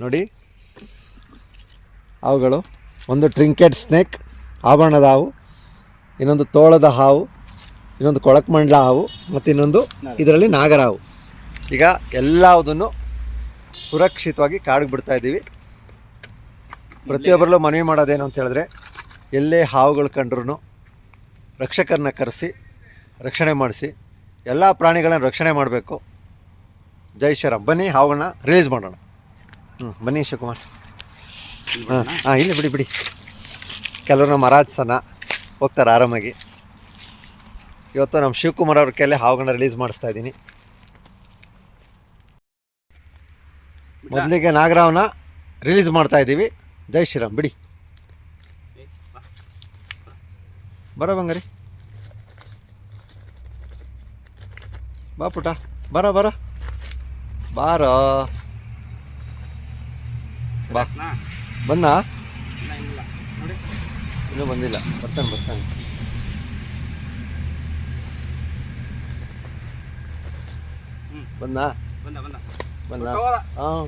ನೋಡಿ. ಅವುಗಳು ಒಂದು ಟ್ರಿಂಕೆಟ್ ಸ್ನೇಕ್ ಆಭರಣದ ಹಾವು, ಇನ್ನೊಂದು ತೋಳದ ಹಾವು, ಇನ್ನೊಂದು ಕೊಳಕ್ಮಂಡ್ಲ ಹಾವು, ಮತ್ತು ಇನ್ನೊಂದು ಇದರಲ್ಲಿ ನಾಗರ ಹಾವು. ಈಗ ಎಲ್ಲದನ್ನು ಸುರಕ್ಷಿತವಾಗಿ ಕಾಡಿಗೆ ಬಿಡ್ತಾ ಇದ್ದೀವಿ. ಪ್ರತಿಯೊಬ್ಬರಲ್ಲೂ ಮನವಿ ಮಾಡೋದೇನು ಅಂತ ಹೇಳಿದ್ರೆ, ಎಲ್ಲೇ ಹಾವುಗಳು ಕಂಡ್ರೂ ರಕ್ಷಕರನ್ನ ಕರೆಸಿ, ರಕ್ಷಣೆ ಮಾಡಿಸಿ, ಎಲ್ಲ ಪ್ರಾಣಿಗಳನ್ನ ರಕ್ಷಣೆ ಮಾಡಬೇಕು. ಜೈ ಶ್ರೀರಾಮ್. ಬನ್ನಿ ಹಾವುಗಳನ್ನ ರಿಲೀಸ್ ಮಾಡೋಣ. ಹ್ಞೂ ಬನ್ನಿ ಶಿವಕುಮಾರ್ ಹಾಂ ಹಾಂ ಇಲ್ಲಿ ಬಿಡಿ ಬಿಡಿ. ಕೆಲವರು ನಮ್ಮ ಮರಾಜ್ಸನ ಹೋಗ್ತಾರೆ ಆರಾಮಾಗಿ. ಇವತ್ತು ನಮ್ಮ ಶಿವಕುಮಾರ್ ಅವ್ರ ಕೈಲೇ ಹಾವುಗಳನ್ನ ರಿಲೀಸ್ ಮಾಡಿಸ್ತಾ ಇದ್ದೀನಿ. ಮೊದಲಿಗೆ ನಾಗರಾವ್ನ ರಿಲೀಸ್ ಮಾಡ್ತಾ ಇದ್ದೀವಿ. ಜೈ ಶ್ರೀರಾಮ್ ಬಿಡಿ. ಬರೋ ಬಂಗಾರಿ. ಬಾ ಪುಟ ಬರ ಬರ. ಬಾರೋ. ಬಾ. ಬಂದ ಇನ್ನೂ ಬಂದಿಲ್ಲ. ಬರ್ತಾನೆ ಬರ್ತಾನೆ. ಬಂದ ಬಂದ. ಹಾಂ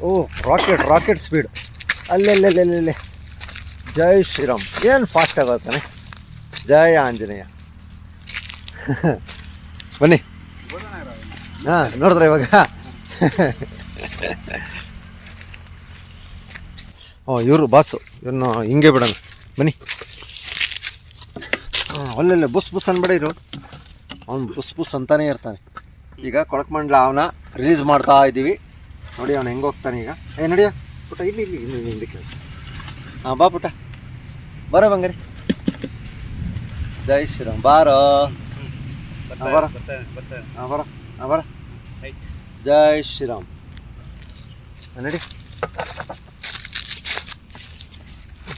ಓ ರಾಕೆಟ್ ರಾಕೆಟ್ ಸ್ಪೀಡ್ ಅಲ್ಲೆಲ್ಲೆಲ್ಲೆಲ್ಲೆ ಜೈ ಶ್ರೀರಾಮ್. ಏನು ಫಾಸ್ಟ್ ಆಗತ್ತಾನೆ ಜಯ ಆಂಜನೇಯ. ಬನ್ನಿ. ಹಾಂ ನೋಡಿದ್ರೆ ಇವಾಗ? ಇವರು ಬಾಸು ಇವ್ರನ್ನ ಹಿಂಗೆ ಬಿಡೋಣ. ಬನ್ನಿ. ಹಾಂ ಅಲ್ಲೆಲ್ಲ ಬುಸ್ ಬುಸ್ ಅನ್ಬೇಡ ಇರು ಅವ್ನು ಬುಸ್ ಬುಸ್ ಅಂತಾನೆ ಇರ್ತಾನೆ. ಈಗ ಕೊಳಕ್ಮಂಡ್ಲ ಅವನ ರಿಲೀಸ್ ಮಾಡ್ತಾ ಇದ್ದೀವಿ. ನೋಡಿ ಅವನು ಹೆಂಗೆ ಹೋಗ್ತಾನೆ ಈಗ. ಏ ನಡಿಯ ಪುಟ್ಟ ಇಲ್ಲಿ ಇಲ್ಲಿ ಇಲ್ಲಿ ಇಲ್ಲಿ ಹಿಂದಕ್ಕೆ ಹಾಂ ಬಾ ಪುಟ್ಟ. ಬರ ಬಂಗಾರಿ. ಜೈ ಶ್ರೀರಾಮ್. ಬಾರೋ. ಬರ. ಹಾಂ ಬರ. ಹಾಂ ಬರ. ಜೈ ಶ್ರೀರಾಮ್. ನಡಿ.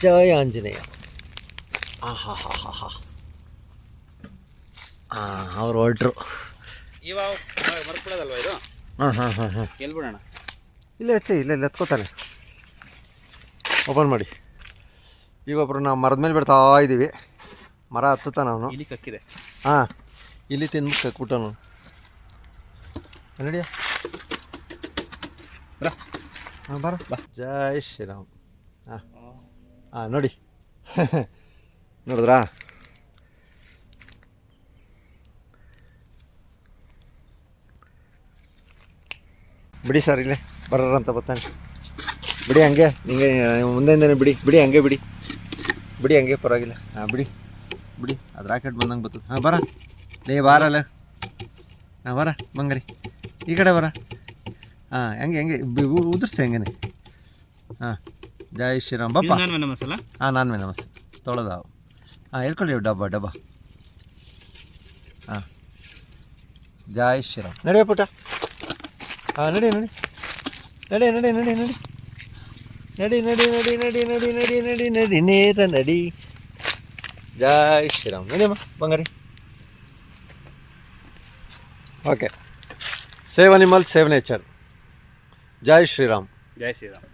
ಜೈ ಆಂಜನೇಯ ಹಾಂ ಹಾಂ ಹಾಂ ಹಾಂ ಹಾಂ ಹಾಂ ಅವ್ರು ಹೊರಟ್ರು ಇವಾಗ ಇದು? ಹಾಂ ಹಾಂ ಹಾಂ ಹಾಂ. ಎಲ್ಲಿ ಬಿಡೋಣ ಇಲ್ಲೇ ಹಚ್ಚಿ ಇಲ್ಲೇ ಇಲ್ಲಿ ಎತ್ಕೋತಾನೆ. ಓಪನ್ ಮಾಡಿ. ಈಗ ಒಬ್ರು ನಾವು ಮರದ ಮೇಲೆ ಬಿಡ್ತಾ ಇದ್ದೀವಿ ಮರ ಹತ್ತುತ್ತಾನ ಅವನು. ಇಲ್ಲಿ ಕಕ್ಕಿದೆ. ಹಾಂ ಇಲ್ಲಿ ತಿಂದ್ಬಿಟ್ಟು ಕಕ್ಬಿಟ್ಟವನು ನಡಿಯ ಬರ ಹಾಂ ಬರ ಜೈ ಶ್ರೀರಾಮ್. ಹಾಂ. ಹಾಂ ನೋಡಿ. ನೋಡಿದ್ರಾ? ಬಿಡಿ ಸರ್, ಇಲ್ಲೇ ಬರೋರ ಅಂತ ಬರ್ತಾನೆ. ಬಿಡಿ ಹಂಗೆ, ನಿಂಗೆ ಮುಂದೆಯಿಂದನೇ ಬಿಡಿ. ಬಿಡಿ ಹಂಗೆ ಬಿಡಿ. ಬಿಡಿ ಹಂಗೆ, ಪರವಾಗಿಲ್ಲ. ಹಾಂ ಬಿಡಿ. ಬಿಡಿ, ಅದು ರಾಕೆಟ್ ಬಂದಂಗೆ ಬರ್ತದೆ. ಹಾಂ, ಬರ. ಲೇ ಬಾರಲ್ಲ ಹಾಂ, ಬರ, ಬಂಗರಿ. ಈ ಕಡೆ ಬರ. ಹಾಂ, ಹೆಂಗೆ ಹೆಂಗೆ ಉದುರ್ಸಿ ಹೆಂಗೆ ಹಾಂ. ಜೈ ಶ್ರೀರಾಮ್ ಬಪ್ಪ ನಾನು ನನ್ನ ಮಸಾಲ ಹಾಂ ನಾನು ಮೇಲೆ ನಮಸ್ತೆ ತೊಳೆದಾವು ಹಾಂ ಎಲ್ಕೊಳ್ಳಿ ಡಬ್ಬ ಡಬ್ಬ ಹಾಂ ಜೈ ಶ್ರೀರಾಮ್ ನಡೆಯ ಪುಟ ಹಾಂ ನಡಿ ನಡಿ ನಡಿ ನಡಿ ನಡಿ ನಡಿ ನಡಿ ನಡಿ ನಡಿ ನಡಿ ನಡಿ ನಡಿ ನಡಿ ನಡಿ ನೇರ ನಡಿ ಜೈ ಶ್ರೀರಾಮ್ ನಡಿಯಮ್ಮ ಬಂಗಾರಿ okay save animal save nature ಜೈ ಶ್ರೀರಾಮ್ ಜೈ ಶ್ರೀರಾಮ್